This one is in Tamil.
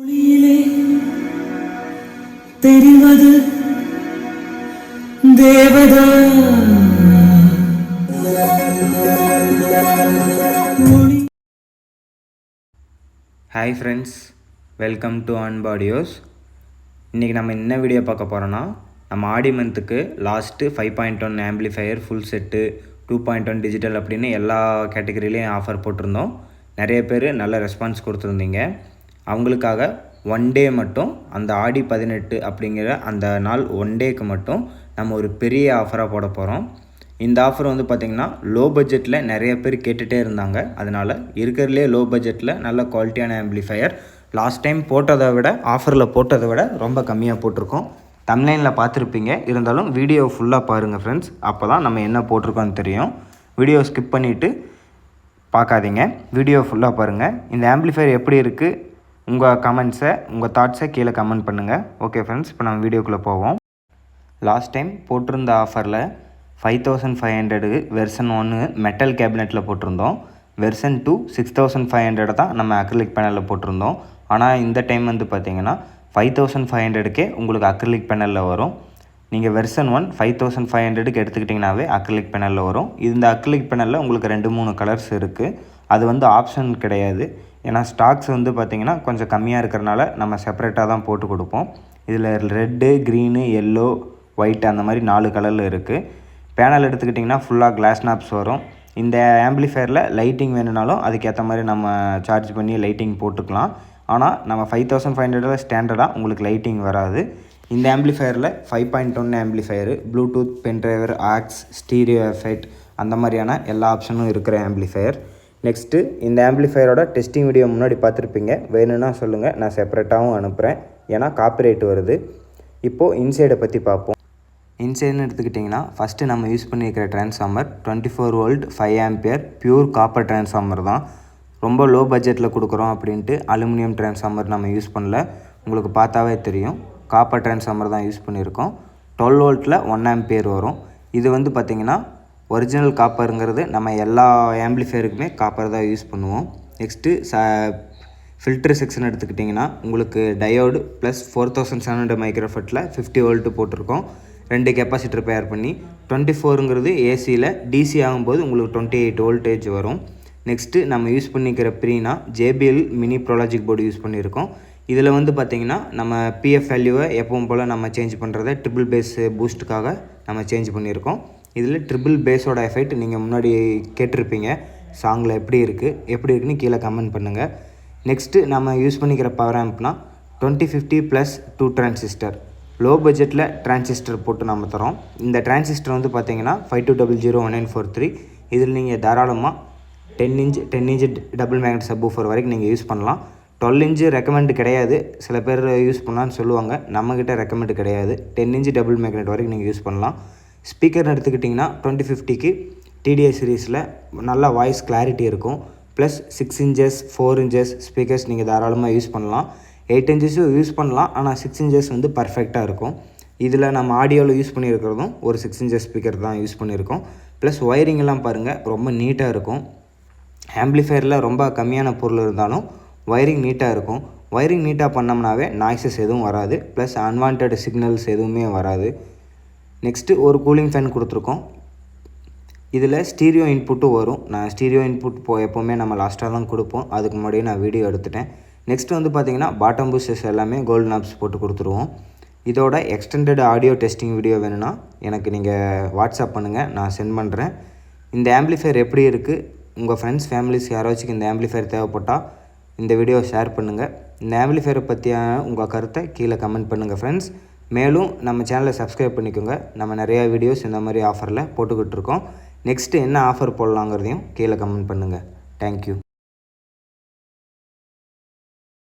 ஒளியிலே தெரிவது தேவதா. ஹாய் ஃப்ரெண்ட்ஸ் வெல்கம் டு அன்பாடியோஸ் இன்றைக்கி நம்ம என்ன வீடியோ பார்க்க போகிறோன்னா நம்ம ஆடி மந்த்துக்கு last five point one amplifier full set two point one digital அப்படின்னு எல்லா கேட்டகரியிலையும் ஆஃபர் போட்டிருந்தோம். நிறைய பேர் நல்ல ரெஸ்பான்ஸ் கொடுத்துருந்தீங்க. அவங்களுக்காக ஒன் டே மட்டும் அந்த ஆடி பதினெட்டு அப்படிங்கிற அந்த நாள் ஒன் டேக்கு மட்டும் நம்ம ஒரு பெரிய ஆஃபராக போட போகிறோம் இந்த ஆஃபர் வந்து பார்த்திங்கன்னா லோ பட்ஜெட்டில் நிறைய பேர் கேட்டுகிட்டே இருந்தாங்க. அதனால் இருக்கிறதுலே லோ பட்ஜெட்டில் நல்ல குவாலிட்டியான ஆம்பிளிஃபையர் லாஸ்ட் டைம் போட்டதை விட ஆஃபரில் போட்டதை விட ரொம்ப கம்மியாக போட்டிருக்கோம். தம்லைனில் பார்த்துருப்பீங்க. இருந்தாலும் வீடியோ ஃபுல்லாக பாருங்கள் ஃப்ரெண்ட்ஸ் அப்போ தான் நம்ம என்ன போட்டிருக்கோன்னு தெரியும். வீடியோ ஸ்கிப் பண்ணிவிட்டு பார்க்காதீங்க. வீடியோ ஃபுல்லாக பாருங்கள் இந்த ஆம்பிளிஃபையர் எப்படி இருக்குது உங்கள் கமெண்ட்ஸை உங்கள் தாட்ஸை கீழே கமெண்ட் பண்ணுங்கள் ஓகே ஃப்ரெண்ட்ஸ் இப்போ நம்ம வீடியோக்குள்ளே போவோம். லாஸ்ட் டைம் போட்டிருந்த ஆஃபரில் five thousand five hundred version ஒன்று மெட்டல் கேபினெட்டில் போட்டிருந்தோம். Version two six thousand five hundred தான் நம்ம அக்ரிலிக் பேனலில் போட்டிருந்தோம். ஆனால் இந்த டைம் வந்து பார்த்தீங்கன்னா ஃபைவ் தௌசண்ட் ஃபைவ் ஹண்ட்ரடுக்கே உங்களுக்கு அக்ரிலிக் பேனலில் வரும். நீங்கள் version one five thousand five ஹண்ட்ரடுக்கு எடுத்துக்கிட்டிங்கனாவே அக்ரிலிக் பேனலில் வரும். இந்த அக்ரிலிக் பேனலில் உங்களுக்கு ரெண்டு மூணு கலர்ஸ் இருக்குது அது வந்து ஆப்ஷன் கிடையாது. ஏன்னா ஸ்டாக்ஸ் வந்து பார்த்திங்கன்னா கொஞ்சம் கம்மியாக இருக்கிறனால நம்ம செப்பரேட்டாக தான் போட்டு கொடுப்போம். இதில் ரெட்டு க்ரீனு எல்லோ ஒயிட் அந்த மாதிரி நாலு கலரில் இருக்குது பேனல் எடுத்துக்கிட்டிங்கன்னா ஃபுல்லாக கிளாஸ் நாப்ஸ் வரும். இந்த ஆம்பிளிஃபையரில் லைட்டிங் வேணும்னாலும் அதுக்கேற்ற மாதிரி நம்ம சார்ஜ் பண்ணி லைட்டிங் போட்டுக்கலாம். ஆனால் நம்ம ஃபைவ் தௌசண்ட் ஃபைவ் ஹண்ட்ரடில் ஸ்டாண்டர்டாக உங்களுக்கு லைட்டிங் வராது. இந்த ஆம்பிளிஃபையரில் five point one amplifier bluetooth pen driver aux stereo effect அந்த மாதிரியான எல்லா ஆப்ஷனும் இருக்கிற ஆம்பிளிஃபையர். நெக்ஸ்ட்டு இந்த ஆம்பிளிஃபையரோட டெஸ்டிங் வீடியோ முன்னாடி பார்த்துருப்பீங்க. வேணும்னா சொல்லுங்கள் நான் செப்பரேட்டாகவும் அனுப்புகிறேன் ஏன்னா காப்பிரைட் வருது. இப்போது இன்சைடை பற்றி பார்ப்போம். இன்சைடுன்னு எடுத்துக்கிட்டிங்கன்னா ஃபஸ்ட்டு நம்ம யூஸ் பண்ணியிருக்கிற transformer twenty four volt five ampere pure copper transformer தான். ரொம்ப லோ பட்ஜெட்டில் கொடுக்குறோம் அப்படின்ட்டு அலுமினியம் ட்ரான்ஸ்ஃபார்மர் நம்ம யூஸ் பண்ணல. உங்களுக்கு பார்த்தாவே தெரியும். காப்பர் ட்ரான்ஸ்ஃபார்மர் தான் யூஸ் பண்ணியிருக்கோம். டுவெல் வோல்ட்டில் ஒன் ஆம்பியர் வரும். இது வந்து பார்த்திங்கன்னா ஒரிஜினல் காப்பருங்கிறது நம்ம எல்லா ஆம்பிளிஃபையருக்குமே காப்பர் தான் யூஸ் பண்ணுவோம். நெக்ஸ்ட்டு ச ஃபில்டர் செக்ஷன் எடுத்துக்கிட்டிங்கன்னா உங்களுக்கு diode plus four thousand seven hundred மைக்ரோஃபட்டில் fifty volt போட்டிருக்கோம். ரெண்டு கெப்பாசிட்டர் பேர் பண்ணி டுவெண்ட்டி ஃபோருங்கிறது ஏசியில் டிசி ஆகும்போது உங்களுக்கு டுவெண்ட்டி எயிட் வோல்டேஜ் வரும். நெக்ஸ்ட்டு நம்ம யூஸ் பண்ணிக்கிற ப்ரீனா JBL mini prologic board use பண்ணியிருக்கோம். இதில் வந்து பார்த்திங்கன்னா நம்ம பிஎஃப் வேல்யூவை எப்பவும் போல் நம்ம சேஞ்ச் பண்ணுறத ட்ரிபிள் பேஸ் பூஸ்ட்டுக்காக நம்ம சேஞ்ச் பண்ணியிருக்கோம். இதில் ட்ரிபிள் பேஸோட எஃபெக்ட் நீங்கள் முன்னாடி கேட்டிருப்பீங்க. சாங்கில் எப்படி இருக்குது எப்படி இருக்குன்னு கீழே கமெண்ட் பண்ணுங்கள் நெக்ஸ்ட்டு நம்ம யூஸ் பண்ணிக்கிற power ஆம்ப்னா twenty fifty plus two transistor. Low பட்ஜெட்டில் டிரான்சிஸ்டர் போட்டு நம்ம தரோம். இந்த டிரான்சிஸ்டர் வந்து பார்த்தீங்கன்னா five two double zero one nine four three. இதில் நீங்கள் தாராளமாக ten inch ten inch double magnet sub four வரைக்கும் நீங்கள் யூஸ் பண்ணலாம். டுவெல் இன்ச்சு ரெக்கமெண்ட் கிடையாது. சில பேர் யூஸ் பண்ணலான்னு சொல்லுவாங்க. நம்மக்கிட்ட ரெக்கமெண்ட் கிடையாது. டென் இன்ச் டபுள் மேக்னெட் வரைக்கும் நீங்கள் யூஸ் பண்ணலாம். ஸ்பீக்கர்னு எடுத்துக்கிட்டிங்கன்னா டுவெண்ட்டி ஃபிஃப்டிக்கு டிடிஐ சீரீஸில் நல்லா வாய்ஸ் கிளாரிட்டி இருக்கும். Plus six inches four inches speakers நீங்கள் தாராளமாக யூஸ் பண்ணலாம். எயிட் இன்ச்சஸும் யூஸ் பண்ணலாம். ஆனால் சிக்ஸ் இன்ச்சஸ் வந்து பர்ஃபெக்டாக இருக்கும். இதில் நம்ம ஆடியோவில் யூஸ் பண்ணியிருக்கிறதும் ஒரு சிக்ஸ் இன்ச்சஸ் ஸ்பீக்கர் தான் யூஸ் பண்ணியிருக்கோம். ப்ளஸ் ஒயரிங் எல்லாம் பாருங்கள் ரொம்ப நீட்டாக இருக்கும். ஆம்பிளிஃபையரில் ரொம்ப கம்மியான பொருள் இருந்தாலும் ஒயரிங் நீட்டாக இருக்கும். ஒயரிங் நீட்டாக பண்ணோம்னாவே நாய்ஸஸ் எதுவும் வராது. ப்ளஸ் அன்வான்ட் சிக்னல்ஸ் எதுவுமே வராது. நெக்ஸ்ட்டு ஒரு கூலிங் ஃபேன் கொடுத்துருக்கோம். இதில் ஸ்டீரியோ இன்புட்டும் வரும். நான் ஸ்டீரியோ இன்புட் போ எப்போவுமே நம்ம லாஸ்ட்டாக தான் கொடுப்போம். அதுக்கு முன்னாடியே நான் வீடியோ எடுத்துட்டேன். நெக்ஸ்ட் வந்து பார்த்திங்கன்னா பாட்டம் பூசஸ் எல்லாமே கோல்டு நாப்ஸ் போட்டு கொடுத்துருவோம். இதோட எக்ஸ்டெண்டட் ஆடியோ டெஸ்டிங் வீடியோ வேணும்னா எனக்கு நீங்கள் வாட்ஸ்அப் பண்ணுங்கள் நான் சென்ட் பண்ணுறேன் இந்த ஆம்பிளிஃபையர் எப்படி இருக்குது உங்கள் ஃப்ரெண்ட்ஸ் ஃபேமிலிஸ் யாராச்சும் இந்த ஆம்பிளிஃபையர் தேவைப்பட்டால் இந்த வீடியோ ஷேர் பண்ணுங்கள் இந்த ஆம்பிளிஃபையரை பற்றியான உங்கள் கருத்தை கீழே கமெண்ட் பண்ணுங்கள் ஃப்ரெண்ட்ஸ் மேலும் நம்ம சேனலை சப்ஸ்கிரைப் பண்ணிக்கோங்க. நம்ம நிறையா வீடியோஸ் இந்த மாதிரி ஆஃபரில் போட்டுக்கிட்டு இருக்கோம். நெக்ஸ்ட்டு என்ன ஆஃபர் போடலாங்கிறதையும் கீழே கமெண்ட் பண்ணுங்கள் தேங்க்யூ